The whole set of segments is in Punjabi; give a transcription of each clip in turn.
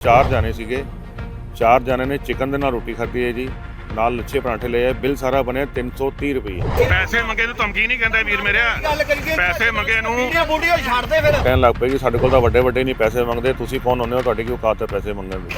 ਚਾਰ ਜਾਣੇ ਸੀਗੇ। ਚਾਰ ਜਾਣੇ ਨੇ ਚਿਕਨ ਦੇ ਨਾਲ ਰੋਟੀ ਖਾਧੀ ਹੈ ਜੀ। ਨਾਲ ਲੱਛੇ ਪਰਾਂਠੇ ਲਏ ਆ ਬਿੱਲ ਸਾਰਾ ਬਣਿਆ 330 ਰੁਪਏ। ਪੈਸੇ ਮੰਗੇ ਨੂੰ ਧਮਕੀ ਨਹੀਂ ਕਹਿੰਦੇ ਵੀਰ ਮੇਰੇ। ਪੈਸੇ ਮੰਗੇ ਨੂੰ ਵੀਡੀਓ ਵੀਡੀਓ ਛੱਡ ਦੇ ਫਿਰ। ਕਹਿਣ ਲੱਗ ਪਏ ਕਿ ਸਾਡੇ ਕੋਲ ਤਾਂ ਵੱਡੇ ਵੱਡੇ ਨਹੀਂ ਪੈਸੇ ਮੰਗਦੇ ਤੁਸੀਂ ਕੌਣ ਹੁੰਦੇ ਹੋ ਤੁਹਾਡੀ ਕੀ ਔਕਾਤ ਹੈ ਪੈਸੇ ਮੰਗਣ ਦੀ?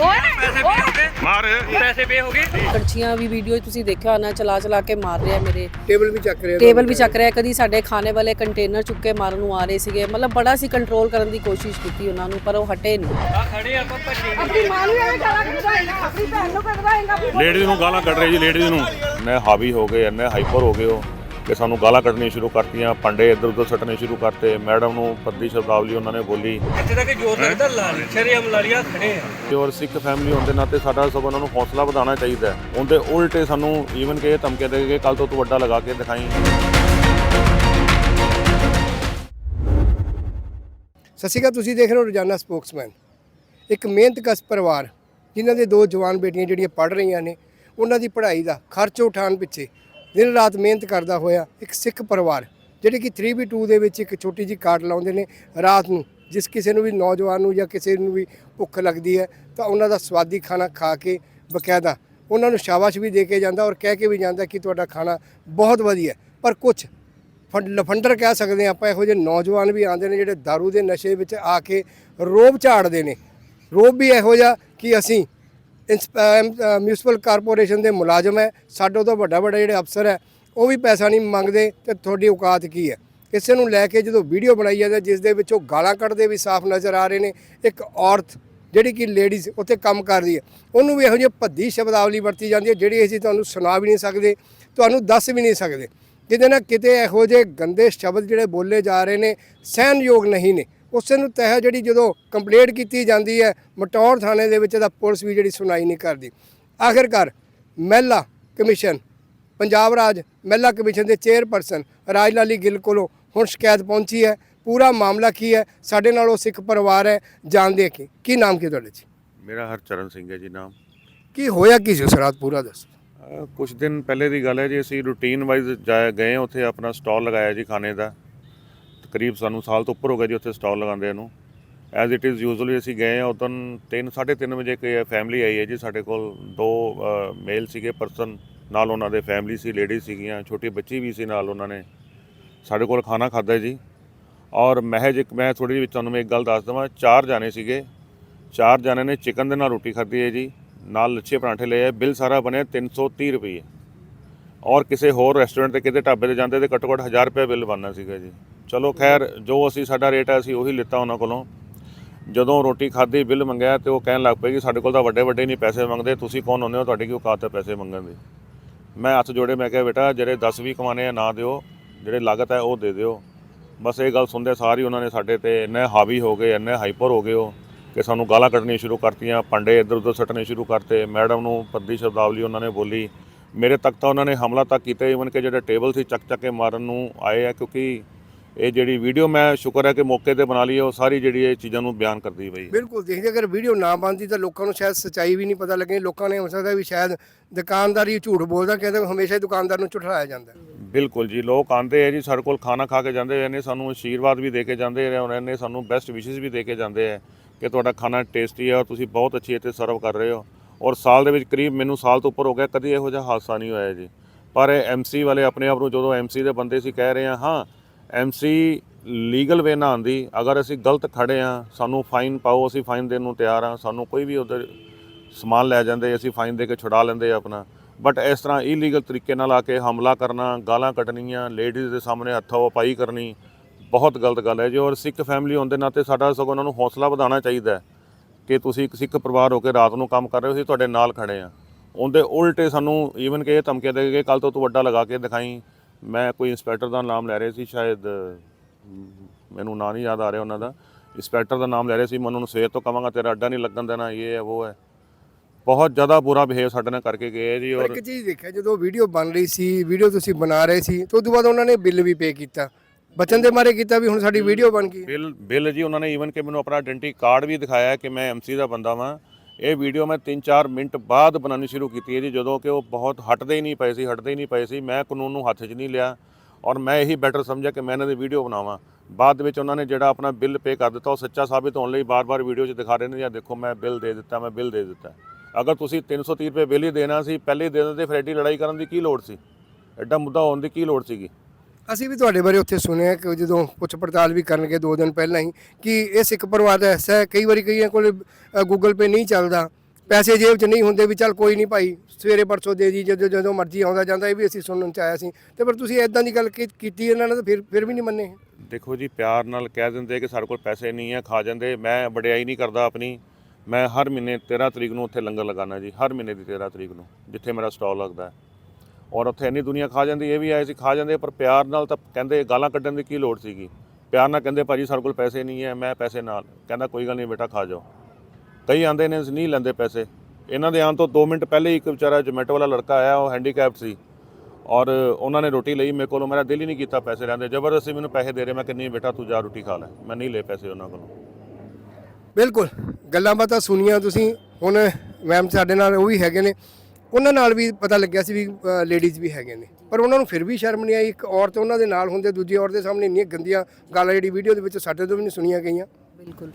ਮਾਰ। ਪੈਸੇ ਪੇ ਹੋ ਗਏ? ਕੜਛੀਆਂ ਵੀ ਵੀਡੀਓ ਤੁਸੀਂ ਦੇਖਿਆ ਹੋਣਾ ਚਲਾ ਚਲਾ ਕੇ ਮਾਰ ਰਿਹਾ ਮੇਰੇ। ਟੇਬਲ ਵੀ ਚੱਕ ਰਹੇ ਟੇਬਲ ਵੀ ਚੱਕ ਰਿਹਾ ਕਦੀ ਸਾਡੇ ਖਾਣੇ ਵਾਲੇ ਕੰਟੇਨਰ ਚੁੱਕ ਕੇ ਮਾਰਨ ਨੂੰ ਆ ਰਹੇ ਸੀਗੇ। ਮਤਲਬ ਬੜਾ ਸੀ ਕੰਟਰੋਲ ਕਰਨ ਦੀ ਕੋਸ਼ਿਸ਼ ਕੀਤੀ ਉਹਨਾਂ ਨੂੰ ਪਰ ਉਹ ਹਟੇ ਨਹੀਂ। ਆਪਣੀ ਮਾਂ ਨੂੰ ਐਵੇਂ ਗਾਲਾਂ ਕੱਢਵਾਏਗਾ ਆਪਣੀ ਭੈਣ ਨੂੰ ਕੱਢਵਾਏਗਾ ਲੇਡੀਜ਼ ਨੂੰ ਗਾਲਾਂ ਕੱਢ ਰਹੇ ਜੀ ਲੇਡੀਜ਼ ਨੂੰ। ਇੰਨੇ ਹਾਵੀ ਹੋ ਗਏ ਇੰਨੇ ਹਾਈਪਰ ਹੋ ਗਏ ਹੋ ਕਿ ਸਾਨੂੰ ਗਾਲਾਂ ਕੱਢਣੀਆਂ ਸ਼ੁਰੂ ਕਰਤੀਆਂ ਪੰਡੇ ਇੱਧਰ ਉੱਧਰ ਸੱਟਣੇ ਸ਼ੁਰੂ ਕਰਤੇ। ਮੈਡਮ ਨੂੰ ਪੱਦੀ ਸ਼ਬਦਾਵਲੀ ਉਹਨਾਂ ਨੇ ਬੋਲੀ। ਇੱਥੇ ਤੱਕ ਜੋਰ ਲੱਗਦਾ ਲਾਲੀ ਸ਼ਰੀਅਮ ਲਾਲੀਆਂ ਖੜੇ ਆ। ਤੇ ਔਰ ਸਿੱਖ ਫੈਮਿਲੀ ਹੋਣ ਦੇ ਨਾਤੇ ਸਾਡਾ ਸਭ ਉਹਨਾਂ ਨੂੰ ਹੌਸਲਾ ਵਧਾਉਣਾ ਚਾਹੀਦਾ ਹੈ। ਉਹਦੇ ਉਲਟੇ ਸਾਨੂੰ ਈਵਨ ਕਿ ਇਹ ਧਮਕੇ ਦੇ ਕੇ ਕੱਲ ਤੋਂ ਤੂੰ ਵੱਡਾ ਲਗਾ ਕੇ ਦਿਖਾਈ। ਸਤਿ ਸ਼੍ਰੀ ਅਕਾਲ ਤੁਸੀਂ ਦੇਖ ਰਹੇ ਹੋ ਰੋਜ਼ਾਨਾ ਸਪੋਕਸਮੈਨ। ਇੱਕ ਮਿਹਨਤਕਸ਼ ਪਰਿਵਾਰ ਜਿਨ੍ਹਾਂ ਦੇ ਦੋ ਜਵਾਨ ਬੇਟੀਆਂ ਜਿਹੜੀਆਂ ਪੜ੍ਹ ਰਹੀਆਂ ਨੇ ਉਹਨਾਂ ਦੀ ਪੜ੍ਹਾਈ ਦਾ ਖਰਚ ਉਠਾਉਣ ਪਿੱਛੇ ਦਿਨ ਰਾਤ ਮਿਹਨਤ ਕਰਦਾ ਹੋਇਆ ਇੱਕ ਸਿੱਖ ਪਰਿਵਾਰ, ਜਿਹੜੇ ਕਿ 3B2 ਦੇ ਵਿੱਚ ਇੱਕ ਛੋਟੀ ਜਿਹੀ ਕਾਰਡ ਲਾਉਂਦੇ ਨੇ ਰਾਤ ਨੂੰ, ਜਿਸ ਕਿਸੇ ਨੂੰ ਵੀ ਨੌਜਵਾਨ ਨੂੰ ਜਾਂ ਕਿਸੇ ਨੂੰ ਵੀ ਭੁੱਖ ਲੱਗਦੀ ਹੈ, ਤਾਂ ਉਹਨਾਂ ਦਾ ਸਵਾਦੀ ਖਾਣਾ ਖਾ ਕੇ ਬਕਾਇਦਾ ਉਹਨਾਂ ਨੂੰ ਸ਼ਾਬਾਸ਼ ਵੀ ਦੇ ਕੇ ਜਾਂਦਾ ਔਰ ਕਹਿ ਕੇ ਵੀ ਜਾਂਦਾ ਕਿ ਤੁਹਾਡਾ ਖਾਣਾ ਬਹੁਤ ਵਧੀਆ ਪਰ ਕੁਝ ਫੰਡ, ਲਫੰਡਰ ਕਹਿ ਸਕਦੇ ਹਾਂ ਆਪਾਂ, ਇਹੋ ਜਿਹੇ ਨੌਜਵਾਨ ਵੀ ਆਉਂਦੇ ਨੇ ਜਿਹੜੇ दारू ਦੇ ਨਸ਼ੇ ਵਿੱਚ ਆ ਕੇ ਰੋਬ ਝਾੜਦੇ ਨੇ। ਰੋਬ ਵੀ ਇਹੋ ਜਿਹਾ ਕਿ ਅਸੀਂ ਮਿਊਨਿਸਪਲ ਕਾਰਪੋਰੇਸ਼ਨ ਦੇ ਮੁਲਾਜ਼ਮ ਹੈ। ਸਾਡੇ ਤੋਂ ਵੱਡਾ ਵੱਡਾ ਜਿਹੜੇ ਅਫਸਰ ਹੈ, ਉਹ ਵੀ ਪੈਸਾ ਨਹੀਂ ਮੰਗਦੇ ਤੇ ਤੁਹਾਡੀ ਔਕਾਤ ਕੀ ਹੈ? ਇਸੇ ਨੂੰ ਲੈ ਕੇ ਜਦੋਂ ਵੀਡੀਓ ਬਣਾਈ ਜਾਂਦੀ ਹੈ, ਜਿਸ ਦੇ ਵਿੱਚ ਉਹ ਗਾਲਾਂ ਕੱਢਦੇ ਵੀ ਸਾਫ਼ ਨਜ਼ਰ ਆ ਰਹੇ ਨੇ। ਇੱਕ ਔਰਤ ਜਿਹੜੀ ਕਿ ਲੇਡੀਜ਼ ਉੱਥੇ ਕੰਮ ਕਰਦੀ ਹੈ, ਉਹਨੂੰ ਵੀ ਇਹੋ ਜਿਹੀ ਭੱਦੀ ਸ਼ਬਦਾਵਲੀ ਵਰਤੀ ਜਾਂਦੀ ਹੈ, ਜਿਹੜੀ ਅਸੀਂ ਤੁਹਾਨੂੰ ਸੁਣਾ ਵੀ ਨਹੀਂ ਸਕਦੇ, ਤੁਹਾਨੂੰ ਦੱਸ ਵੀ ਨਹੀਂ ਸਕਦੇ। ਕਿਤੇ ਨਾ ਕਿਤੇ ਇਹੋ ਜਿਹੇ ਗੰਦੇ ਸ਼ਬਦ ਜਿਹੜੇ ਬੋਲੇ ਜਾ ਰਹੇ ਨੇ, ਸਹਿਣਯੋਗ ਨਹੀਂ ਨੇ। ਉਸੇ ਨੂੰ ਤਹਿ ਜਿਹੜੀ ਜਦੋਂ ਕੰਪਲੇਂਟ ਕੀਤੀ ਜਾਂਦੀ ਹੈ ਮਟੌਰ ਥਾਣੇ ਦੇ ਵਿੱਚ ਤਾਂ ਪੁਲਿਸ ਵੀ ਜਿਹੜੀ ਸੁਣਾਈ ਨਹੀਂ ਕਰਦੀ। ਆਖਿਰਕਾਰ ਮਹਿਲਾ ਕਮਿਸ਼ਨ ਪੰਜਾਬ ਰਾਜ ਮਹਿਲਾ ਕਮਿਸ਼ਨ ਦੇ ਚੇਅਰਪਰਸਨ ਰਾਜ ਲਾਲੀ ਗਿੱਲ ਕੋਲੋਂ ਹੁਣ ਸ਼ਿਕਾਇਤ ਪਹੁੰਚੀ ਹੈ। ਪੂਰਾ ਮਾਮਲਾ ਕੀ ਹੈ? ਸਾਡੇ ਨਾਲ ਉਹ ਸਿੱਖ ਪਰਿਵਾਰ ਹੈ ਜਾਣਦੇ ਕੀ ਕੀ ਨਾਮ ਕੀ ਤੁਹਾਡੇ ਜੀ? ਮੇਰਾ ਹਰਚਰਨ ਸਿੰਘ ਹੈ ਜੀ ਨਾਮ। ਕੀ ਹੋਇਆ ਕੀ ਸੀ ਉਸ ਰਾਤ? ਪੂਰਾ ਦੱਸੋ। ਕੁਛ ਦਿਨ ਪਹਿਲੇ ਦੀ ਗੱਲ ਹੈ ਜੀ ਅਸੀਂ ਰੂਟੀਨ ਵਾਈਜ਼ ਜਾਏ ਗਏ ਉੱਥੇ ਆਪਣਾ ਸਟਾਲ ਲਗਾਇਆ ਜੀ ਖਾਣੇ ਦਾ। ਕਰੀਬ ਸਾਨੂੰ ਸਾਲ ਤੋਂ ਉੱਪਰ ਹੋ ਗਿਆ ਜੀ ਉੱਥੇ ਸਟਾਲ ਲਗਾਉਂਦੇ ਨੂੰ। ਐਜ਼ ਇਟ ਇਜ਼ ਯੂਜ਼ੁਅਲੀ ਅਸੀਂ ਗਏ ਆ ਉਦੋਂ 3 3:30 ਵਜੇ ਕੋਈ ਫੈਮਿਲੀ ਆਈ ਹੈ ਜੀ ਸਾਡੇ ਕੋਲ। ਦੋ ਮੇਲ ਸੀਗੇ ਪਰਸਨ ਨਾਲ ਉਹਨਾਂ ਦੇ ਫੈਮਿਲੀ ਸੀ ਲੇਡੀਜ਼ ਸੀਗੀਆਂ, ਛੋਟੀ ਬੱਚੀ ਵੀ ਸੀ ਨਾਲ ਉਹਨਾਂ ਨੇ। ਸਾਡੇ ਕੋਲ ਖਾਣਾ ਖਾਦਾ ਜੀ। ਔਰ ਮਹਿਜ ਇੱਕ, ਮੈਂ ਥੋੜੀ ਜਿਹੀ ਤੁਹਾਨੂੰ ਮੈਂ ਇੱਕ ਗੱਲ ਦੱਸ ਦਵਾਂ, ਚਾਰ ਜਾਣੇ ਸੀਗੇ। ਚਾਰ ਜਾਣੇ ਨੇ ਚਿਕਨ ਦੇ ਨਾਲ ਰੋਟੀ ਖਾਧੀ ਹੈ ਜੀ। ਨਾਲ ਲੱਛੇ ਪਰਾਂਠੇ ਲਏ ਆ ਬਿੱਲ ਸਾਰਾ ਬਣਿਆ 330 ਰੁਪਏ। ਔਰ ਕਿਸੇ ਹੋਰ ਰੈਸਟੋਰੈਂਟ ਤੇ ਕਿਤੇ ਢਾਬੇ ਤੇ ਜਾਂਦੇ ਤੇ ਘੱਟੋ ਘੱਟ 1000 ਰੁਪਏ ਬਿੱਲ ਬਣਨਾ ਸੀਗਾ ਜੀ। ਚਲੋ ਖੈਰ, ਜੋ ਅਸੀਂ ਸਾਡਾ ਰੇਟ ਹੈ, ਅਸੀਂ ਉਹੀ ਲਿੱਤਾ ਉਹਨਾਂ ਕੋਲੋਂ। ਜਦੋਂ ਰੋਟੀ ਖਾਧੀ, ਬਿੱਲ ਮੰਗਿਆ ਤੇ ਉਹ ਕਹਿਣ ਲੱਗ ਪਏ ਕਿ ਸਾਡੇ ਕੋਲ ਤਾਂ ਵੱਡੇ ਵੱਡੇ ਨਹੀਂ ਪੈਸੇ ਮੰਗਦੇ, ਤੁਸੀਂ ਕੌਣ ਹੁੰਦੇ ਹੋ, ਤੁਹਾਡੀ ਕੀ ਔਕਾਤ ਹੈ ਪੈਸੇ ਮੰਗਣ ਦੀ? ਮੈਂ ਹੱਥ ਜੋੜੇ, ਮੈਂ ਕਿਹਾ, ਬੇਟਾ, ਜਿਹੜੇ 10 ਵੀ ਕਮਾਣੇ ਆ, ਨਾ ਦਿਓ। ਜਿਹੜੇ ਲਾਗਤ ਹੈ, ਉਹ ਦੇ ਦਿਓ। ਬਸ ਇਹ ਗੱਲ ਸੁਣਦੇ ਸਾਰ ਹੀ ਉਹਨਾਂ ਨੇ ਸਾਡੇ ਤੇ ਇੰਨੇ ਹਾਵੀ ਹੋ ਗਏ, ਇੰਨੇ ਹਾਈਪਰ ਹੋ ਗਏ ਉਹ ਕਿ ਸਾਨੂੰ ਗਾਲਾਂ ਕੱਢਣੀਆਂ ਸ਼ੁਰੂ ਕਰਤੀਆਂ ਪੰਡੇ ਇੱਧਰ ਉੱਧਰ ਸੱਟਣੇ ਸ਼ੁਰੂ ਕਰਤੇ। ਮੈਡਮ ਨੂੰ ਪੱਦੀ ਸ਼ਬਦਾਵਲੀ ਉਹਨਾਂ ਨੇ ਬੋਲੀ। ਮੇਰੇ ਤੱਕ ਤਾਂ ਉਹਨਾਂ ਨੇ ਹਮਲਾ ਤੱਕ ਕੀਤਾ ਈਵਨ ਕਿ ਜਿਹੜੇ ਟੇਬਲ ਸੀ ਚੱਕ ਚੱਕ ਕੇ ਮਾਰਨ ਨੂੰ ਆਏ ਆ, ਕਿਉਂਕਿ ਇਹ ਜਿਹੜੀ ਵੀਡੀਓ ਮੈਂ ਸ਼ੁਕਰ ਹੈ ਕਿ ਮੌਕੇ ਤੇ ਬਣਾ ਲਈ ਹੈ ਉਹ ਸਾਰੀ ਜਿਹੜੀ ਇਹ ਚੀਜ਼ਾਂ ਨੂੰ ਬਿਆਨ ਕਰਦੀ ਪਈ ਬਿਲਕੁਲ ਦੇਖਦੇ ਅਗਰ ਵੀਡੀਓ ਨਾ ਬਣਦੀ ਤਾਂ ਲੋਕਾਂ ਨੂੰ ਸ਼ਾਇਦ ਸੱਚਾਈ ਵੀ ਨਹੀਂ ਪਤਾ ਲੱਗਣੀ ਲੋਕਾਂ ਨੇ ਹੋ ਸਕਦਾ ਵੀ ਸ਼ਾਇਦ ਦੁਕਾਨਦਾਰੀ ਝੂਠ ਬੋਲਦਾ ਕਹਿੰਦੇ ਹਮੇਸ਼ਾ ਹੀ ਦੁਕਾਨਦਾਰ ਨੂੰ ਝੁਠਲਾਇਆ ਜਾਂਦਾ। ਬਿਲਕੁਲ ਜੀ ਲੋਕ ਆਂਦੇ ਆ ਜੀ ਸਾਡੇ ਕੋਲ ਖਾਣਾ ਖਾ ਕੇ ਜਾਂਦੇ ਨੇ ਸਾਨੂੰ ਆਸ਼ੀਰਵਾਦ ਵੀ ਦੇ ਕੇ ਜਾਂਦੇ ਰਹੇ ਉਹਨਾਂ ਨੇ ਸਾਨੂੰ ਬੈਸਟ ਵਿਸ਼ੇਸ ਵੀ ਦੇ ਕੇ ਜਾਂਦੇ ਆ ਕਿ ਤੁਹਾਡਾ ਖਾਣਾ ਟੇਸਟੀ ਹੈ ਔਰ ਤੁਸੀਂ ਬਹੁਤ ਅੱਛੀ ਇੱਥੇ ਸਰਵ ਕਰ ਰਹੇ ਹੋ। ਔਰ ਸਾਲ ਦੇ ਵਿੱਚ ਕਰੀਬ ਮੈਨੂੰ ਸਾਲ ਤੋਂ ਉੱਪਰ ਹੋ ਗਿਆ ਕਦੀ ਇਹੋ ਜਿਹਾ ਹਾਦਸਾ ਨਹੀਂ ਹੋਇਆ ਜੀ। ਪਰ ਐਮਸੀ ਵਾਲੇ ਆਪਣੇ ਆਪ ਨੂੰ ਜਦੋਂ ਐਮਸੀ ਦੇ ਬੰਦੇ ਸੀ ਕਹਿ ਰਹੇ ਆ ਹਾਂ ਐਮਸੀ ਲੀਗਲ ਵੇ ਨਾ ਆਂਦੀ ਅਗਰ ਅਸੀਂ ਗਲਤ ਖੜੇ ਆ, ਸਾਨੂੰ ਫਾਈਨ ਪਾਓ, ਅਸੀਂ ਫਾਈਨ ਦੇਣ ਨੂੰ ਤਿਆਰ ਆ। ਸਾਨੂੰ ਕੋਈ ਵੀ ਉਧਰ ਸਮਾਨ ਲੈ ਜਾਂਦੇ, ਅਸੀਂ ਫਾਈਨ ਦੇ ਕੇ ਛੁਡਾ ਲੈਂਦੇ ਆ ਆਪਣਾ। ਬਟ ਇਸ ਤਰ੍ਹਾਂ ਇਲੀਗਲ ਤਰੀਕੇ ਨਾਲ ਆ ਕੇ ਹਮਲਾ ਕਰਨਾ, ਗਾਲਾਂ ਕੱਢਣੀਆਂ ਲੇਡੀਜ਼ ਦੇ ਸਾਹਮਣੇ ਹੱਥੋਂ ਪਾਈ ਕਰਨੀ, ਬਹੁਤ ਗਲਤ ਗੱਲ ਹੈ। ਜੀ ਔਰ ਸਿੱਖ ਫੈਮਿਲੀ ਹੋਣ ਦੇ ਨਾਤੇ ਸਾਡਾ ਸਗੋਂ ਉਹਨਾਂ ਨੂੰ ਹੌਸਲਾ ਵਧਾਉਣਾ ਚਾਹੀਦਾ ਹੈ ਕਿ ਤੁਸੀਂ ਇੱਕ ਸਿੱਖ ਪਰਿਵਾਰ ਹੋ ਕੇ ਰਾਤ ਨੂੰ ਕੰਮ ਕਰ ਰਹੇ ਹੋ, ਅਸੀਂ ਤੁਹਾਡੇ ਨਾਲ ਖੜੇ ਆ। ਉਹਦੇ ਉਲਟੇ ਸਾਨੂੰ ਈਵਨ ਕਿ ਇਹ ਧਮਕੀਆਂ ਦੇ ਕੇ ਕੱਲ ਤੋਂ ਤੂੰ ਵੱਡਾ ਲਗਾ ਕੇ ਦਿਖਾਈ ਮੈਂ ਕੋਈ ਇੰਸਪੈਕਟਰ ਦਾ ਨਾਮ ਲੈ ਰਿਹਾ ਸੀ ਸ਼ਾਇਦ ਮੈਨੂੰ ਨਾਂ ਨਹੀਂ ਯਾਦ ਆ ਰਿਹਾ ਉਹਨਾਂ ਦਾ। ਇੰਸਪੈਕਟਰ ਦਾ ਨਾਮ ਲੈ ਰਿਹਾ ਸੀ ਮੈਂ ਉਹਨਾਂ ਨੂੰ ਸਵੇਰ ਤੋਂ ਕਵਾਂਗਾ ਤੇਰਾ ਅੱਡਾ ਨਹੀਂ ਲੱਗਣ ਦੇਣਾ ਇਹ ਹੈ ਉਹ ਹੈ। ਬਹੁਤ ਜ਼ਿਆਦਾ ਬੁਰਾ ਬਿਹੇਵ ਸਾਡੇ ਨਾਲ ਕਰਕੇ ਗਏ ਜੀ ਔਰ ਇੱਕ ਚੀਜ਼ ਦੇਖਿਆ ਜਦੋਂ ਵੀਡੀਓ ਬਣ ਰਹੀ ਸੀ ਵੀਡੀਓ ਤੁਸੀਂ ਬਣਾ ਰਹੇ ਸੀ ਤੋਂ ਤੋਂ ਬਾਅਦ ਉਹਨਾਂ ਨੇ ਬਿੱਲ ਵੀ ਪੇ ਕੀਤਾ। ਬਚਨ ਦੇ ਮਾਰੇ ਕੀਤਾ ਵੀ ਹੁਣ ਸਾਡੀ ਵੀਡੀਓ ਬਣ ਗਈ। ਬਿੱਲ ਬਿੱਲ ਜੀ ਉਹਨਾਂ ਨੇ ਈਵਨ ਕਿ ਮੈਨੂੰ ਆਪਣਾ ਆਇਡੈਂਟੀ ਕਾਰਡ ਵੀ ਦਿਖਾਇਆ ਕਿ ਮੈਂ ਐਮਸੀ ਦਾ ਬੰਦਾ ਵਾਂ। ਇਹ ਵੀਡੀਓ ਮੈਂ 3-4 ਮਿੰਟ ਬਾਅਦ ਬਣਾਉਣੀ ਸ਼ੁਰੂ ਕੀਤੀ ਹੈ ਜੀ, ਜਦੋਂ ਕਿ ਉਹ ਬਹੁਤ ਹਟਦੇ ਹੀ ਨਹੀਂ ਪਏ ਸੀ, ਹਟਦੇ ਹੀ ਨਹੀਂ ਪਏ ਸੀ। ਮੈਂ ਕਾਨੂੰਨ ਨੂੰ ਹੱਥ 'ਚ ਨਹੀਂ ਲਿਆ ਔਰ ਮੈਂ ਇਹੀ ਬੈਟਰ ਸਮਝਿਆ ਕਿ ਮੈਂ ਇਹਨਾਂ ਦੀ ਵੀਡੀਓ ਬਣਾਵਾਂ। ਬਾਅਦ ਵਿੱਚ ਉਹਨਾਂ ਨੇ ਜਿਹੜਾ ਆਪਣਾ ਬਿੱਲ ਪੇ ਕਰ ਦਿੱਤਾ, ਉਹ ਸੱਚਾ ਸਾਬਿਤ ਹੋਣ ਲਈ ਬਾਰ-ਬਾਰ ਵੀਡੀਓ 'ਚ ਦਿਖਾ ਰਹੇ ਨੇ, ਜਾਂ ਦੇਖੋ ਮੈਂ ਬਿੱਲ ਦੇ ਦਿੱਤਾ, ਮੈਂ ਬਿੱਲ ਦੇ ਦਿੱਤਾ। ਅਗਰ ਤੁਸੀਂ 330 ਰੁਪਏ ਬਿੱਲ ਹੀ ਦੇਣਾ ਸੀ, ਪਹਿਲੇ ਹੀ ਦੇ ਦਿੰਦੇ, ਫਿਰ ਐਡੀ ਲੜਾਈ ਕਰਨ ਦੀ ਕੀ ਲੋੜ ਸੀ? ਐਡਾ ਮੁੱਦਾ ਹੋਣ ਦੀ ਕੀ ਲੋੜ ਸੀਗੀ? ਅਸੀਂ ਵੀ ਤੁਹਾਡੇ ਬਾਰੇ ਉੱਥੇ ਸੁਣਿਆ ਕਿ ਜਦੋਂ ਪੁੱਛ ਪੜਤਾਲ ਵੀ ਕਰਨਗੇ ਦੋ ਦਿਨ ਪਹਿਲਾਂ ਹੀ, ਕਿ ਇਹ ਸਿੱਖ ਪਰਿਵਾਰ ਦਾ ਐਸਾ ਹੈ। ਕਈ ਵਾਰੀ ਕਈਆਂ ਕੋਲ ਗੂਗਲ ਪੇ ਨਹੀਂ ਚੱਲਦਾ। ਪੈਸੇ ਜੇਬ 'ਚ ਨਹੀਂ ਹੁੰਦੇ ਵੀ ਚੱਲ ਕੋਈ ਨਹੀਂ ਭਾਈ, ਸਵੇਰੇ ਪਰਸੋਂ ਦੇ ਜੀ, ਜਦੋਂ ਜਦੋਂ ਮਰਜ਼ੀ ਆਉਂਦਾ ਜਾਂਦਾ, ਇਹ ਵੀ ਅਸੀਂ ਸੁਣਨ 'ਚ ਆਇਆ ਸੀ। ਤੇ ਪਰ ਤੁਸੀਂ ਐਦਾਂ ਦੀ ਗੱਲ ਕੀ- ਕੀਤੀ ਇਹਨਾਂ ਨੇ ਤਾਂ ਫਿਰ ਫਿਰ ਵੀ ਨਹੀਂ ਮੰਨੇ। ਦੇਖੋ ਜੀ, ਪਿਆਰ ਨਾਲ ਕਹਿ ਦਿੰਦੇ ਕਿ ਸਾਡੇ ਕੋਲ ਪੈਸੇ ਨਹੀਂ ਹੈ, ਖਾ ਜਾਂਦੇ। ਮੈਂ ਵਡਿਆਈ ਨਹੀਂ ਕਰਦਾ ਆਪਣੀ। ਮੈਂ ਹਰ ਮਹੀਨੇ 13 ਤਰੀਕ ਨੂੰ ਉੱਥੇ ਲੰਗਰ ਲਗਾਉਣਾ ਜੀ, ਹਰ ਮਹੀਨੇ ਦੀ 13 ਤਰੀਕ ਨੂੰ, ਜਿੱਥੇ ਮੇਰਾ ਸਟਾਲ ਲੱਗਦਾ। ਹੈ ਔਰ ਉੱਥੇ ਇੰਨੀ ਦੁਨੀਆ ਖਾ ਜਾਂਦੀ, ਇਹ ਵੀ ਆਏ ਸੀ, ਖਾ ਜਾਂਦੇ, ਪਰ ਪਿਆਰ ਨਾਲ ਤਾਂ ਕਹਿੰਦੇ ਗਾਲਾਂ ਕੱਢਣ ਦੀ ਕੀ ਲੋੜ ਸੀਗੀ? ਪਿਆਰ ਨਾਲ ਕਹਿੰਦੇ, ਭਾਜੀ, ਸਾਡੇ ਕੋਲ ਪੈਸੇ ਨਹੀਂ ਹੈ, ਮੈਂ ਪੈਸੇ ਨਾਲ। ਕਹਿੰਦਾ, ਕੋਈ ਗੱਲ ਨਹੀਂ ਬੇਟਾ, ਖਾ ਜਾਓ। ਕਈ ਆਂਦੇ ਨੇ ਨਹੀਂ ਲੈਂਦੇ ਪੈਸੇ। ਇਹਨਾਂ ਦੇ ਆਉਣ ਤੋਂ 2 ਮਿੰਟ ਪਹਿਲੇ ਹੀ ਇੱਕ ਵਿਚਾਰਾ ਜੋਮੈਟੋ ਵਾਲਾ ਲੜਕਾ ਆਇਆ, ਉਹ ਹੈਂਡੀਕੈਪਡ ਸੀ। ਔਰ ਉਹਨਾਂ ਨੇ ਰੋਟੀ ਲਈ, ਮੇਰੇ ਕੋਲੋਂ ਮੇਰਾ ਦਿਲ ਹੀ ਨਹੀਂ ਕੀਤਾ ਪੈਸੇ ਲੈਂਦੇ ਜ਼ਬਰਦਸਤੀ ਮੈਨੂੰ ਪੈਸੇ ਦੇ ਰਹੇ ਮੈਂ ਕਿੰਨੀ ਬੇਟਾ, ਤੂੰ ਜਾ ਰੋਟੀ ਖਾ ਲੈ। ਮੈਂ ਨਹੀਂ ਲਏ ਪੈਸੇ ਉਹਨਾਂ ਕੋਲੋਂ। ਬਿਲਕੁਲ। ਗੱਲਾਂ ਬਾਤਾਂ ਸੁਣੀਆਂ ਤੁਸੀਂ। ਹੁਣ ਮੈਮ ਸਾਡੇ ਨਾਲ ਉਹ ਵੀ ਹੈਗੇ ਨੇ। ਉਹਨਾਂ ਨਾਲ ਵੀ ਪਤਾ ਲੱਗਿਆ ਸੀ ਵੀ ਲੇਡੀਜ਼ ਵੀ ਹੈਗੇ ਨੇ। ਪਰ ਉਹਨਾਂ ਨੂੰ ਫਿਰ ਵੀ ਸ਼ਰਮ ਨਹੀਂ ਆਈ। ਇੱਕ ਔਰਤ ਉਹਨਾਂ ਦੇ ਨਾਲ ਹੁੰਦੇ ਦੂਜੀ ਔਰਤ ਦੇ ਸਾਹਮਣੇ ਇੰਨੀਆਂ ਗੰਦੀਆਂ ਗਾਲਾਂ ਜਿਹੜੀ ਵੀਡੀਓ ਦੇ ਵਿੱਚ ਸਾਡੇ ਤੋਂ ਵੀ ਨਹੀਂ ਸੁਣੀਆਂ ਗਈਆਂ। ਬਿਲਕੁਲ।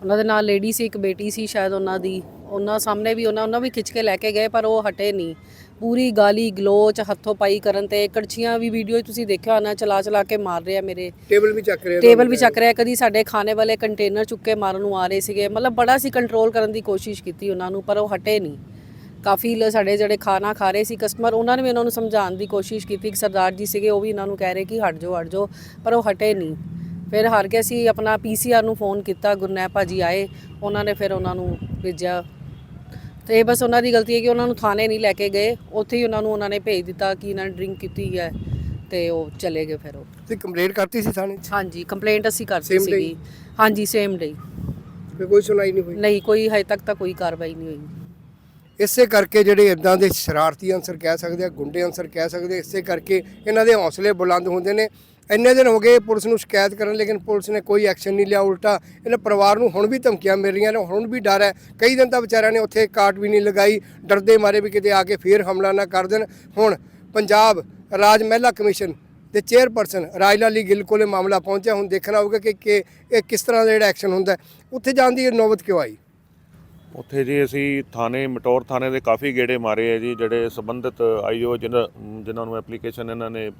ਉਹਨਾਂ ਦੇ ਨਾਲ ਲੇਡੀ ਸੀ ਇੱਕ ਬੇਟੀ ਸੀ ਸ਼ਾਇਦ ਉਹਨਾਂ ਦੀ। ਉਹਨਾਂ ਸਾਹਮਣੇ ਵੀ ਉਹਨਾਂ ਉਹਨਾਂ ਵੀ ਖਿੱਚ ਕੇ ਲੈ ਕੇ ਗਏ ਪਰ ਉਹ ਹਟੇ ਨਹੀਂ। ਪੂਰੀ ਗਾਲੀ ਗਲੋਚ ਹੱਥੋਂ ਪਾਈ ਕਰਨ ਤੇ ਕੜਛੀਆਂ ਵੀ ਵੀਡੀਓ ਤੁਸੀਂ ਦੇਖਿਆ ਹੋਣਾ ਚਲਾ ਚਲਾ ਕੇ ਮਾਰ ਰਿਹਾ ਮੇਰੇ। ਟੇਬਲ ਵੀ ਚੱਕ ਰਹੇ ਟੇਬਲ ਵੀ ਚੱਕ ਰਿਹਾ। ਕਦੀ ਸਾਡੇ ਖਾਣੇ ਵਾਲੇ ਕੰਟੇਨਰ ਚੁੱਕ ਕੇ ਮਾਰਨ ਨੂੰ ਆ ਰਹੇ ਸੀਗੇ। ਮਤਲਬ ਬੜਾ ਸੀ ਕੰਟਰੋਲ ਕਰਨ ਦੀ ਕੋਸ਼ਿਸ਼ ਕੀਤੀ ਉਹਨਾਂ ਨੂੰ ਪਰ ਉਹ ਹਟੇ ਨਹੀਂ। ਕਾਫੀ ਲ- ਸਾਡੇ ਜਿਹੜੇ ਖਾਣਾ ਖਾ ਰਹੇ ਸੀ ਕਸਟਮਰ ਉਹਨਾਂ ਨੇ ਵੀ ਉਹਨਾਂ ਨੂੰ ਸਮਝਾਉਣ ਦੀ ਕੋਸ਼ਿਸ਼ ਕੀਤੀ ਕਿ ਸਰਦਾਰ ਜੀ ਸੀਗੇ ਉਹ ਵੀ ਇਹਨਾਂ ਨੂੰ ਕਹਿ ਰਹੇ ਕਿ ਹਟ ਜਾਓ ਹਟ ਜਾਓ ਪਰ ਉਹ ਹਟੇ ਨਹੀਂ। ਫਿਰ ਹਾਰ ਕੇ ਅਸੀਂ ਆਪਣਾ ਪੀਸੀਆਰ ਨੂੰ ਫੋਨ ਕੀਤਾ ਗੁਰਨੈਪ ਭਾਜੀ ਆਏ ਉਹਨਾਂ ਨੇ ਫਿਰ ਉਹਨਾਂ ਨੂੰ ਭੇਜਿਆ। ਤੇ ਇਹ ਬਸ ਉਹਨਾਂ ਦੀ ਗਲਤੀ ਹੈ ਕਿ ਉਹਨਾਂ ਨੂੰ ਥਾਣੇ ਨਹੀਂ ਲੈ ਕੇ ਗਏ ਉੱਥੇ ਹੀ ਉਹਨਾਂ ਨੂੰ ਉਹਨਾਂ ਨੇ ਭੇਜ ਦਿੱਤਾ ਕਿ ਇਹਨਾਂ ਨੇ ਡਰਿੰਕ ਕੀਤੀ ਹੈ ਤੇ ਉਹ ਚਲੇ ਗਏ ਫਿਰ ਉਹ। ਤੁਸੀਂ ਕੰਪਲੇਂਟ ਕਰਤੀ ਸੀ ਥਾਣੇ 'ਚ? ਹਾਂਜੀ ਕੰਪਲੇਂਟ ਅਸੀਂ ਕਰਤੀ Same day? ਸੀਗੀ। ਹਾਂਜੀ ਸੇਮ ਡੇ ਫਿਰ ਕੋਈ ਸੁਣਾਈ ਨਹੀਂ ਹੋਈ? ਨਹੀਂ ਕੋਈ ਹਜੇ ਤੱਕ ਤਾਂ ਕੋਈ ਕਾਰਵਾਈ ਨਹੀਂ ਹੋਈ। ਇਸੇ ਕਰਕੇ ਜਿਹੜੇ ਇਦਾਂ ਦੇ ਸ਼ਰਾਰਤੀ ਅੰਸਰ ਕਹਿ ਸਕਦੇ ਆ, ਗੁੰਡੇ ਅੰਸਰ ਕਹਿ ਸਕਦੇ ਇਸੇ ਕਰਕੇ ਇਹਨਾਂ ਦੇ ਹੌਸਲੇ ਬੁਲੰਦ ਹੁੰਦੇ ਨੇ। ਇੰਨੇ ਦਿਨ ਹੋ ਗਏ ਪੁਲਿਸ ਨੂੰ ਸ਼ਿਕਾਇਤ ਕਰਨ, ਲੇਕਿਨ ਪੁਲਿਸ ਨੇ ਕੋਈ ਐਕਸ਼ਨ ਨਹੀਂ ਲਿਆ, ਉਲਟਾ ਇਹਨਾਂ ਪਰਿਵਾਰ ਨੂੰ ਹੁਣ ਵੀ ਧਮਕੀਆਂ ਮਿਲ ਰਹੀਆਂ ਨੇ, ਹੁਣ ਵੀ ਡਰ ਹੈ। ਕਈ ਦਿਨ ਤਾਂ ਵਿਚਾਰਿਆਂ ਨੇ ਉੱਥੇ ਕਾਟ ਵੀ ਨਹੀਂ ਲਗਾਈ, ਡਰਦੇ ਮਾਰੇ ਵੀ ਕਿਤੇ ਆ ਕੇ ਫੇਰ ਹਮਲਾ ਨਾ ਕਰ ਦੇਣ। ਹੁਣ ਪੰਜਾਬ ਰਾਜ ਮਹਿਲਾ ਕਮਿਸ਼ਨ ਦੇ ਚੇਅਰਪਰਸਨ ਰਾਜਲਾਲੀ ਗਿੱਲ ਕੋਲੇ ਮਾਮਲਾ ਪਹੁੰਚਿਆ, ਹੁਣ ਦੇਖਣਾ ਹੋਊਗਾ ਕਿ ਕਿ ਇਹ ਕਿਸ ਤਰ੍ਹਾਂ ਦਾ ਜਿਹੜਾ ਐਕਸ਼ਨ ਹੁੰਦਾ ਉੱਥੇ ਜਾਣ ਦੀ ਨੌਬਤ ਕਿਉਂ ਆਈ? ਉੱਥੇ ਜੀ ਅਸੀਂ ਥਾਣੇ ਮਟੌਰ ਥਾਣੇ ਦੇ ਕਾਫੀ ਗੇੜੇ ਮਾਰੇ ਹੈ ਜੀ ਜਿਹੜੇ ਸੰਬੰਧਿਤ ਆਈਓ ਜਿਨ੍ਹਾਂ ਨੂੰ ਐਪਲੀਕੇਸ਼ਨ ਇਹਨਾਂ ਨੇ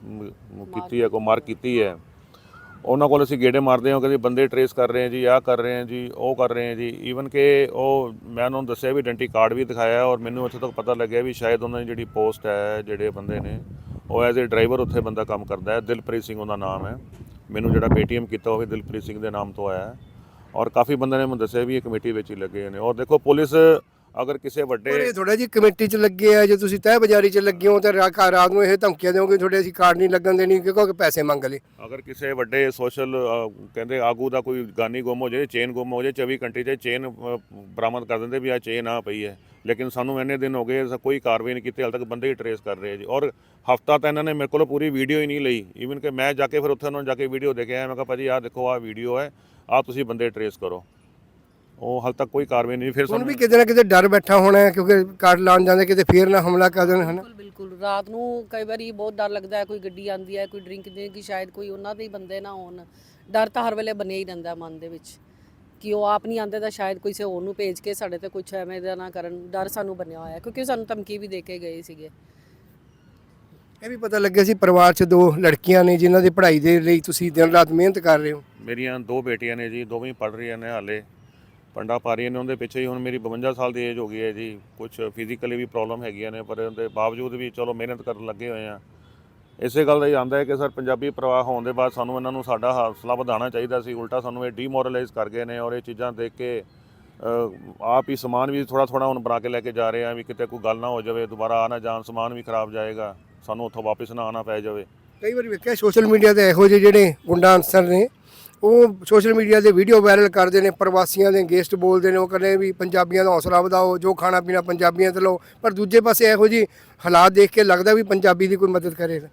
ਕੀਤੀ ਹੈ ਕੋ ਮਾਰ ਕੀਤੀ ਹੈ। ਉਹਨਾਂ ਕੋਲ ਅਸੀਂ ਗੇੜੇ ਮਾਰਦੇ ਹਾਂ ਕਿ ਬੰਦੇ ਟਰੇਸ ਕਰ ਰਹੇ ਹਾਂ ਜੀ ਆਹ ਕਰ ਰਹੇ ਹਾਂ ਜੀ ਉਹ ਕਰ ਰਹੇ ਹਾਂ ਜੀ। ਈਵਨ ਕਿ ਉਹ ਮੈਂ ਉਹਨਾਂ ਨੂੰ ਦੱਸਿਆ ਵੀ ਆਇਡੈਂਟੀ ਕਾਰਡ ਵੀ ਦਿਖਾਇਆ ਔਰ ਮੈਨੂੰ ਇੱਥੇ ਤੱਕ ਪਤਾ ਲੱਗਿਆ ਵੀ ਸ਼ਾਇਦ ਉਹਨਾਂ ਦੀ ਜਿਹੜੀ ਪੋਸਟ ਹੈ ਜਿਹੜੇ ਬੰਦੇ ਨੇ ਉਹ ਐਜ਼ ਅ ਡਰਾਈਵਰ ਉੱਥੇ ਬੰਦਾ ਕੰਮ ਕਰਦਾ ਹੈ। ਦਿਲਪ੍ਰੀਤ ਸਿੰਘ ਉਹਦਾ ਨਾਮ ਹੈ। ਮੈਨੂੰ ਜਿਹੜਾ ਪੇਟੀਐਮ ਕੀਤਾ ਉਹ ਵੀ ਦਿਲਪ੍ਰੀਤ ਸਿੰਘ ਦੇ ਨਾਮ ਤੋਂ ਆਇਆ ਹੈ। ਔਰ ਕਾਫੀ ਬੰਦਿਆਂ ਨੇ ਮੈਨੂੰ ਦੱਸਿਆ ਵੀ ਇਹ ਕਮੇਟੀ ਵਿੱਚ ਹੀ ਲੱਗੇ ਨੇ। ਔਰ ਦੇਖੋ, ਪੁਲਿਸ ਅਗਰ ਕਿਸੇ ਪਰ ਵੱਡੇ ਇਹ ਥੋੜਾ ਜੀ ਕਮੇਟੀ 'ਚ ਲੱਗੇ ਆ ਜੇ ਤੁਸੀਂ ਤਹਿ ਬਾਜ਼ਾਰੀ 'ਚ ਲੱਗੇ ਹੋ ਤਾਂ ਰਾ- ਰਾਤ ਨੂੰ ਇਹ ਧਮਕੀਆਂ ਦਿਓਗੇ ਤੁਹਾਡੇ ਅਸੀਂ ਕਾਰਡ ਨਹੀਂ ਲੱਗਣ ਦੇਣੀ ਕਿਉਂਕਿ ਪੈਸੇ ਮੰਗ ਲਏ। ਅਗਰ ਕਿਸੇ ਵੱਡੇ ਸੋਸ਼ਲ ਕਹਿੰਦੇ ਆਗੂ ਦਾ ਕੋਈ ਗਾਨੀ ਗੁੰਮ ਹੋ ਜਾਏ ਚੇਨ ਗੁੰਮ ਹੋ ਜਾਏ 24 ਘੰਟੇ 'ਚ ਚੇਨ ਬਰਾਮਦ ਕਰ ਦਿੰਦੇ ਵੀ ਆ ਚੇਨ ਆ ਪਈ ਹੈ। ਲੇਕਿਨ ਸਾਨੂੰ ਇੰਨੇ ਦਿਨ ਹੋ ਗਏ ਅਸਾਂ ਕੋਈ ਕਾਰਵਾਈ ਨਹੀਂ ਕੀਤੀ ਹਾਲ ਤੱਕ ਬੰਦੇ ਹੀ ਟਰੇਸ ਕਰ ਰਹੇ ਜੀ। ਔਰ ਹਫਤਾ ਤਾਂ ਇਹਨਾਂ ਨੇ ਮੇਰੇ ਕੋਲੋਂ ਪੂਰੀ ਵੀਡੀਓ ਹੀ ਨਹੀਂ ਲਈ। ਈਵਨ ਕਿ ਮੈਂ ਜਾ ਕੇ ਫਿਰ ਉੱਥੇ ਉਹਨਾਂ ਨੂੰ ਜਾ ਕੇ ਵੀਡੀਓ ਦੇ ਕੇ ਆਇਆ ਮੈਂ ਕਿਹਾ ਭਾਜੀ ਆਹ ਦੇਖੋ ਆਹ ਵੀਡੀਓ ਹੈ ਆਹ ਤੁਸੀਂ ਬੰਦੇ ਟਰੇਸ ਕਰੋ। ਉਹ ਹਾਲ ਤੱਕ ਕੋਈ ਕਾਰਵਾਈ ਨਹੀਂ ਫਿਰ ਹੁਣ ਸਾਨੂੰ ਵੀ ਕਿਤੇ ਨਾ ਕਿਤੇ ਡਰ ਬੈਠਾ ਹੋਣਾ ਹੈ ਕਿਉਂਕਿ ਕਾਰਡ ਲਾਉਣ ਜਾਂਦੇ ਕਿਤੇ ਫੇਰ ਨਾ ਹਮਲਾ ਕਰ ਦੇਣ ਹਨਾ? ਬਿਲਕੁਲ ਬਿਲਕੁਲ। ਰਾਤ ਨੂੰ ਕਈ ਵਾਰੀ ਬਹੁਤ ਡਰ ਲੱਗਦਾ ਹੈ ਕੋਈ ਗੱਡੀ ਆਂਦੀ ਹੈ ਕੋਈ ਡਰਿੰਕ ਦੇ ਕਿ ਸ਼ਾਇਦ ਕੋਈ ਉਹਨਾਂ ਦੇ ਹੀ ਬੰਦੇ ਨਾ ਹੋਣ। ਡਰ ਤਾਂ ਹਰ ਵੇਲੇ ਬਣਿਆ ਹੀ ਰਹਿੰਦਾ ਮਨ ਦੇ ਵਿੱਚ ਕਿ ਉਹ ਆਪ ਨਹੀਂ ਆਂਦੇ ਤਾਂ ਸ਼ਾਇਦ ਕਿਸੇ ਹੋਰ ਨੂੰ ਭੇਜ ਕੇ ਸਾਡੇ ਤੇ ਕੁਝ ਐਵੇਂ ਦਾ ਨਾ ਕਰਨ। ਡਰ ਸਾਨੂੰ ਬਣਿਆ ਹੋਇਆ ਹੈ, ਕਿਉਂਕਿ ਉਹ ਸਾਨੂੰ ਧਮਕੀ ਵੀ ਦੇ ਕੇ ਗਏ ਸੀਗੇ। ਇਹ ਵੀ ਪਤਾ ਲੱਗਿਆ ਸੀ ਪਰਿਵਾਰ 'ਚ ਦੋ ਲੜਕੀਆਂ ਨੇ ਜਿਨ੍ਹਾਂ ਦੀ ਪੜ੍ਹਾਈ ਦੇ ਲਈ ਤੁਸੀਂ ਦਿਨ ਰਾਤ ਮਿਹਨਤ ਕਰ ਰਹੇ ਹੋ। ਮੇਰੀਆਂ ਦੋ ਬੇਟੀਆਂ ਨੇ ਜੀ ਦੋਵੇਂ ਪੜ ਰਹੀਆਂ ਨੇ ਹਾਲੇ। ਪੰਡਾ ਪਾ ਰਹੀਆਂ ਨੇ, ਉਹਦੇ ਪਿੱਛੇ ਹੀ ਹੁਣ ਮੇਰੀ 52 ਸਾਲ ਦੀ ਏਜ ਹੋ ਗਈ ਹੈ ਜੀ। ਕੁਝ ਫਿਜ਼ੀਕਲੀ ਵੀ ਪ੍ਰੋਬਲਮ ਹੈਗੀਆਂ ਨੇ, ਪਰ ਉਹਦੇ ਬਾਵਜੂਦ ਵੀ ਚਲੋ ਮਿਹਨਤ ਕਰਨ ਲੱਗੇ ਹੋਏ ਆ। ਇਸੇ ਗੱਲ ਦਾ ਹੀ ਆਂਦਾ ਹੈ ਕਿ ਸਰ, ਪੰਜਾਬੀ ਪ੍ਰਵਾਹ ਹੋਣ ਦੇ ਬਾਅਦ ਸਾਨੂੰ ਇਹਨਾਂ ਨੂੰ ਸਾਡਾ ਹੌਸਲਾ ਵਧਾਉਣਾ ਚਾਹੀਦਾ ਸੀ। ਉਲਟਾ ਸਾਨੂੰ ਇਹ ਡੀਮੋਰਲਾਈਜ਼ ਕਰ ਗਏ ਨੇ ਔਰ ਇਹ ਚੀਜ਼ਾਂ ਦੇਖ ਕੇ ਆਪ ਹੀ ਸਮਾਨ ਵੀ ਥੋੜਾ ਥੋੜਾ ਹੁਣ ਬਣਾ ਕੇ ਲੈ ਕੇ ਜਾ ਰਹੇ ਆ ਵੀ ਕਿਤੇ ਕੋਈ ਗੱਲ ਨਾ ਹੋ ਜਾਵੇ, ਦੁਬਾਰਾ ਆ ਨਾ ਜਾਣ, ਸਮਾਨ ਵੀ ਖਰਾਬ ਜਾਏਗਾ। ਸਾਨੂੰ ਉੱਥੋਂ ਵਾਪਸ ਨਾ ਆਣਾ ਪੈ ਜਾਵੇ। ਕਈ ਵਾਰੀ ਵੇਖਿਆ, ਸੋਸ਼ਲ ਮੀਡੀਆ ਤੇ ਇਹੋ ਜਿਹੇ ਜਿਹੜੇ ਗੁੰਡਾ ਅਨਸਰ ਨੇ ਉਹ ਸੋਸ਼ਲ ਮੀਡੀਆ ਤੇ ਵੀਡੀਓ ਵਾਇਰਲ ਕਰਦੇ ਨੇ, ਪ੍ਰਵਾਸੀਆਂ ਦੇ ਅਗੇਂਸਟ ਬੋਲਦੇ ਨੇ, ਉਹ ਕਹਿੰਦੇ ਵੀ ਪੰਜਾਬੀਆਂ ਦਾ ਹੌਸਲਾ ਵਧਾਓ, ਜੋ ਖਾਣਾ ਪੀਣਾ ਪੰਜਾਬੀਆਂ ਤੇ ਲਓ। ਪਰ ਦੂਜੇ ਪਾਸੇ ਇਹੋ ਜਿਹੀ ਹਾਲਾਤ ਦੇਖ ਕੇ ਲੱਗਦਾ ਵੀ ਪੰਜਾਬੀ ਦੀ ਕੋਈ ਮਦਦ ਕਰੇਗਾ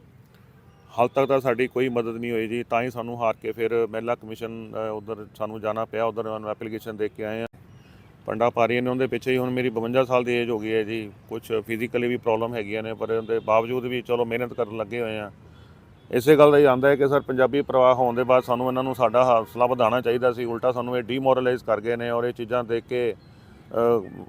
ਹਾਲ ਤੱਕ ਤਾਂ ਸਾਡੀ ਕੋਈ ਮਦਦ ਨਹੀਂ ਹੋਈ ਜੀ, ਤਾਂ ਹੀ ਸਾਨੂੰ ਹਾਰ ਕੇ ਫਿਰ ਮਹਿਲਾ ਕਮਿਸ਼ਨ ਉਧਰ ਸਾਨੂੰ ਜਾਣਾ ਪਿਆ, ਉਧਰ ਉਹਨਾਂ ਐਪਲੀਕੇਸ਼ਨ ਦੇ ਕੇ ਆਏ ਆ। ਪੰਡਾ ਪਾਰੀਆਂ ਨੇ ਉਹਦੇ ਪਿੱਛੇ ਹੀ, ਹੁਣ ਮੇਰੀ 52 ਸਾਲ ਦੀ ਏਜ ਹੋ ਗਈ ਹੈ ਜੀ। ਕੁਝ ਫਿਜ਼ੀਕਲੀ ਵੀ ਪ੍ਰੋਬਲਮ ਹੈਗੀਆਂ ਨੇ, ਪਰ ਉਹਦੇ ਬਾਵਜੂਦ ਵੀ ਚਲੋ ਮਿਹਨਤ ਕਰਨ ਲੱਗੇ ਹੋਏ ਆ। ਇਸੇ ਗੱਲ ਦਾ ਹੀ ਆਂਦਾ ਹੈ ਕਿ ਸਰ, ਪੰਜਾਬੀ ਪ੍ਰਵਾਹ ਹੋਣ ਦੇ ਬਾਅਦ ਸਾਨੂੰ ਇਹਨਾਂ ਨੂੰ ਸਾਡਾ ਹੌਸਲਾ ਵਧਾਉਣਾ ਚਾਹੀਦਾ ਸੀ। ਉਲਟਾ ਸਾਨੂੰ ਇਹ ਡੀਮੋਰਲਾਈਜ਼ ਕਰ ਗਏ ਨੇ ਔਰ ਇਹ ਚੀਜ਼ਾਂ ਦੇਖ ਕੇ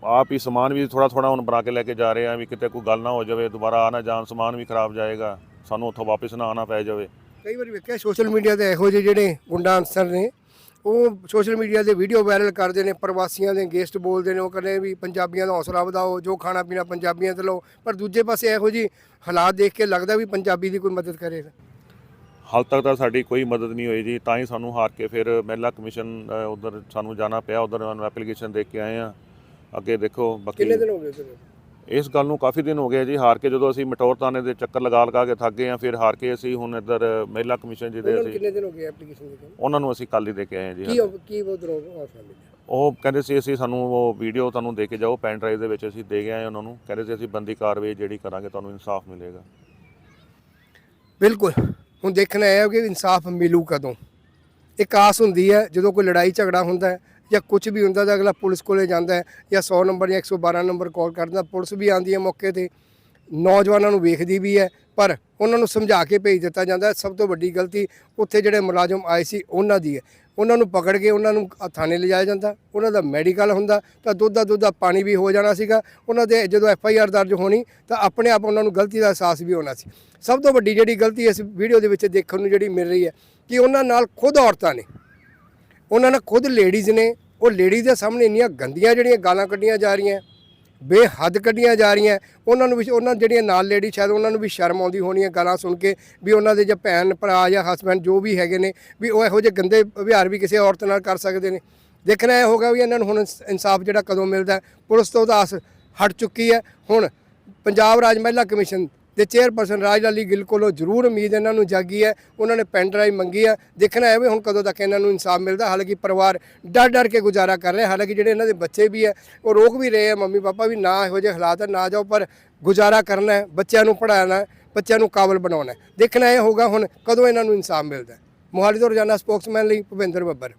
ਆਪ ਹੀ ਸਮਾਨ ਵੀ ਥੋੜਾ ਥੋੜਾ ਹੁਣ ਬਣਾ ਕੇ ਲੈ ਕੇ ਜਾ ਰਹੇ ਆ ਵੀ ਕਿਤੇ ਕੋਈ ਗੱਲ ਨਾ ਹੋ ਜਾਵੇ, ਦੁਬਾਰਾ ਆ ਨਾ ਜਾਣ ਸਮਾਨ ਵੀ ਖਰਾਬ ਜਾਏਗਾ, ਸਾਨੂੰ ਉੱਥੋਂ ਵਾਪਸ ਨਾ ਆਣਾ ਪੈ ਜਾਵੇ। ਕਈ ਵਾਰੀ ਵੇਖਿਆ ਸੋਸ਼ਲ ਮੀਡੀਆ ਤੇ ਇਹੋ ਜਿਹੇ ਜਿਹੜੇ ਗੁੰਡਾ ਅਨਸਰ ਨੇ, ਉਹ ਸੋਸ਼ਲ ਮੀਡੀਆ ਦੇ ਵੀਡੀਓ ਵਾਇਰਲ ਕਰਦੇ ਨੇ, ਪ੍ਰਵਾਸੀਆਂ ਦੇ ਗੈਸਟ ਬੋਲਦੇ ਨੇ, ਉਹ ਕਹਿੰਦੇ ਵੀ ਪੰਜਾਬੀਆਂ ਦਾ ਹੌਸਲਾ ਵਧਾਓ, ਜੋ ਖਾਣਾ ਪੀਣਾ ਪੰਜਾਬੀਆਂ ਤੇ ਲਓ। ਪਰ ਦੂਜੇ ਪਾਸੇ ਇਹੋ ਜਿਹੀ ਹਾਲਾਤ ਦੇਖ ਕੇ ਲੱਗਦਾ ਵੀ ਪੰਜਾਬੀ ਦੀ ਕੋਈ ਮਦਦ ਕਰੇਗਾ ਹਾਲ ਤੱਕ ਤਾਂ ਸਾਡੀ ਕੋਈ ਮਦਦ ਨਹੀਂ ਹੋਈ ਜੀ ਤਾਂ ਹੀ ਸਾਨੂੰ ਹਾਰ ਕੇ ਫਿਰ ਮਹਿਲਾ ਕਮਿਸ਼ਨ ਉਧਰ ਸਾਨੂੰ ਜਾਣਾ ਪਿਆ ਉਧਰ ਸਾਨੂੰ ਐਪਲੀਕੇਸ਼ਨ ਦੇ ਕੇ ਆਏ ਆ ਅੱਗੇ ਦੇਖੋ ਬਾਕੀ ਕਿੰਨੇ ਦਿਨ ਹੋ ਗਏ ਤੁਹਾਨੂੰ ਇਸ ਗੱਲ ਨੂੰ ਕਾਫੀ ਦਿਨ ਹੋ ਗਏ ਜੀ ਹਾਰ ਕੇ ਜਦੋਂ ਅਸੀਂ ਮਟੌਰ ਤਾਨੇ ਦੇ ਚੱਕਰ ਲਗਾ ਲਗਾ ਕੇ ਥੱਕ ਗਏ ਆ ਫਿਰ ਹਾਰ ਕੇ ਅਸੀਂ ਹੁਣ ਇੱਧਰ ਮਹਿਲਾ ਕਮਿਸ਼ਨ ਜਿਹਦੇ ਉਹਨਾਂ ਨੂੰ ਅਸੀਂ ਕਿੰਨੇ ਦਿਨ ਹੋ ਗਏ ਐਪਲੀਕੇਸ਼ਨ ਦੇ ਕੇ? ਉਹਨਾਂ ਨੂੰ ਅਸੀਂ ਕੱਲ ਹੀ ਦੇ ਕੇ ਆਏ ਹਾਂ ਜੀ ਕੀ ਕੀ ਉਧਰੋਂ ਹੌਸਲਾ ਮਿਲਿਆ ਉਹ ਕਹਿੰਦੇ ਸੀ ਅਸੀਂ ਸਾਨੂੰ ਉਹ ਵੀਡੀਓ ਤੁਹਾਨੂੰ ਦੇ ਕੇ ਜਾਓ ਪੈਨ ਡਰਾਈਵ ਦੇ ਵਿੱਚ ਅਸੀਂ ਦੇ ਕੇ ਆਏ ਉਹਨਾਂ ਨੂੰ। ਕਹਿੰਦੇ ਸੀ ਅਸੀਂ ਬੰਦੀ ਕਾਰਵਾਈ ਜਿਹੜੀ ਕਰਾਂਗੇ ਤੁਹਾਨੂੰ ਇਨਸਾਫ ਮਿਲੇਗਾ। ਬਿਲਕੁਲ। ਹੁਣ ਦੇਖਣਾ ਇਹ ਹੈ ਕਿ ਇਨਸਾਫ ਮਿਲੂ ਕਦੋਂ। ਇੱਕ ਆਸ ਹੁੰਦੀ ਹੈ, ਜਦੋਂ ਕੋਈ ਲੜਾਈ ਝਗੜਾ ਹੁੰਦਾ ਹੈ ਜਾਂ ਕੁਝ ਵੀ ਹੁੰਦਾ ਤਾਂ ਅਗਲਾ ਪੁਲਿਸ ਕੋਲੇ ਜਾਂਦਾ ਹੈ ਜਾਂ 100 ਨੰਬਰ ਜਾਂ 112 ਨੰਬਰ ਕਾਲ ਕਰਦਾ, ਪੁਲਿਸ ਵੀ ਆਂਦੀ ਹੈ ਮੌਕੇ ਤੇ। ਨੌਜਵਾਨਾਂ ਨੂੰ ਵੇਖਦੀ ਵੀ ਹੈ ਪਰ ਉਹਨਾਂ ਨੂੰ ਸਮਝਾ ਕੇ ਭੇਜ ਦਿੱਤਾ ਜਾਂਦਾ ਸਭ ਤੋਂ ਵੱਡੀ ਗਲਤੀ ਉੱਥੇ ਜਿਹੜੇ ਮੁਲਾਜ਼ਮ ਆਏ ਸੀ, ਉਹਨਾਂ ਦੀ ਹੈ। ਉਹਨਾਂ ਨੂੰ ਪਕੜ ਕੇ ਉਹਨਾਂ ਨੂੰ ਥਾਣੇ ਲਿਜਾਇਆ ਜਾਂਦਾ। ਉਹਨਾਂ ਦਾ ਮੈਡੀਕਲ ਹੁੰਦਾ, ਤਾਂ ਦੁੱਧ ਦਾ ਦੁੱਧ ਦਾ ਪਾਣੀ ਵੀ ਹੋ ਜਾਣਾ ਸੀਗਾ। ਉਹਨਾਂ ਦੇ ਜਦੋਂ ਐਫ ਆਈ ਆਰ ਦਰਜ ਹੋਣੀ, ਤਾਂ ਆਪਣੇ ਆਪ ਉਹਨਾਂ ਨੂੰ ਗਲਤੀ ਦਾ ਅਹਿਸਾਸ ਵੀ ਹੋਣਾ ਸੀ। ਸਭ ਤੋਂ ਵੱਡੀ ਜਿਹੜੀ ਗਲਤੀ ਇਸ ਵੀਡੀਓ ਦੇ ਵਿੱਚ ਦੇਖਣ ਨੂੰ ਜਿਹੜੀ ਮਿਲ ਰਹੀ ਹੈ, ਕਿ ਉਹਨਾਂ ਨਾਲ ਖੁਦ ਔਰਤਾਂ ਨੇ। ਉਹਨਾਂ ਨਾਲ ਖੁਦ ਲੇਡੀਜ਼ ਨੇ। ਉਹ ਲੇਡੀਜ਼ ਦੇ ਸਾਹਮਣੇ ਇੰਨੀਆਂ ਗੰਦੀਆਂ ਜਿਹੜੀਆਂ ਗਾਲਾਂ ਕੱਢੀਆਂ ਜਾ ਰਹੀਆਂ। ਬੇਹੱਦ ਕੱਢੀਆਂ ਜਾ ਰਹੀਆਂ। ਉਹਨਾਂ ਨੂੰ ਵੀ, ਉਹਨਾਂ ਜਿਹੜੀਆਂ ਨਾਲ ਲੇਡੀ ਸ਼ਾਇਦ ਉਹਨਾਂ ਨੂੰ ਵੀ ਸ਼ਰਮ ਆਉਂਦੀ ਹੋਣੀ ਹੈ ਗੱਲਾਂ ਸੁਣ ਕੇ ਵੀ ਉਹਨਾਂ ਦੇ ਜਾਂ ਭੈਣ, ਭਰਾ ਜਾਂ ਹਸਬੰਡ ਜੋ ਵੀ ਹੈਗੇ ਨੇ ਵੀ ਉਹ ਇਹੋ ਜਿਹੇ ਗੰਦੇ ਵਿਹਾਰ ਵੀ ਕਿਸੇ ਔਰਤ ਨਾਲ ਕਰ ਸਕਦੇ ਨੇ। ਦੇਖਣਾ ਇਹ ਹੋਗਾ ਵੀ ਇਹਨਾਂ ਨੂੰ ਹੁਣ ਇਨਸ- ਇਨਸਾਫ ਜਿਹੜਾ ਕਦੋਂ ਮਿਲਦਾ ਪੁਲਿਸ ਤੋਂ ਉਦਾਸ ਹਟ ਚੁੱਕੀ ਹੈ। ਹੁਣ ਪੰਜਾਬ ਰਾਜ ਮਹਿਲਾ ਕਮਿਸ਼ਨ ਦੇ ਚੇਅਰਪਰਸਨ ਰਾਜ ਲਾਲੀ ਗਿੱਲ ਕੋਲੋਂ ਜ਼ਰੂਰ ਉਮੀਦ ਇਹਨਾਂ ਨੂੰ ਜਾਗੀ ਹੈ। ਉਹਨਾਂ ਨੇ ਪੈਨ ਡਰਾਈਵ ਮੰਗੀ ਹੈ। ਦੇਖਣਾ ਹੈ ਵੀ ਹੁਣ ਕਦੋਂ ਤੱਕ ਇਹਨਾਂ ਨੂੰ ਇਨਸਾਫ ਮਿਲਦਾ। ਹਾਲਾਂਕਿ ਪਰਿਵਾਰ ਡਰ ਡਰ ਕੇ ਗੁਜ਼ਾਰਾ ਕਰ ਰਿਹਾ ਹਾਲਾਂਕਿ ਜਿਹੜੇ ਇਹਨਾਂ ਦੇ ਬੱਚੇ ਵੀ ਹੈ, ਉਹ ਰੋਕ ਵੀ ਰਹੇ ਆ ਮੰਮੀ ਪਾਪਾ ਵੀ ਨਾ ਇਹੋ ਜਿਹੇ ਹਾਲਾਤ ਹੈ, ਨਾ ਜਾਓ, ਪਰ ਗੁਜ਼ਾਰਾ ਕਰਨਾ ਹੈ, ਬੱਚਿਆਂ ਨੂੰ ਪੜ੍ਹਾਉਣਾ ਹੈ, ਬੱਚਿਆਂ ਨੂੰ ਕਾਬਲ ਬਣਾਉਣਾ ਹੈ। ਦੇਖਣਾ ਇਹ ਹੋਗਾ ਹੁਣ ਕਦੋਂ ਇਹਨਾਂ ਨੂੰ ਇਨਸਾਫ ਮਿਲਦਾ ਮੋਹਾਲੀ ਤੋਂ ਰੋਜ਼ਾਨਾ ਸਪੋਕਸਮੈਨ ਲਈ ਭੁਪਿੰਦਰ ਬੱਬਰ।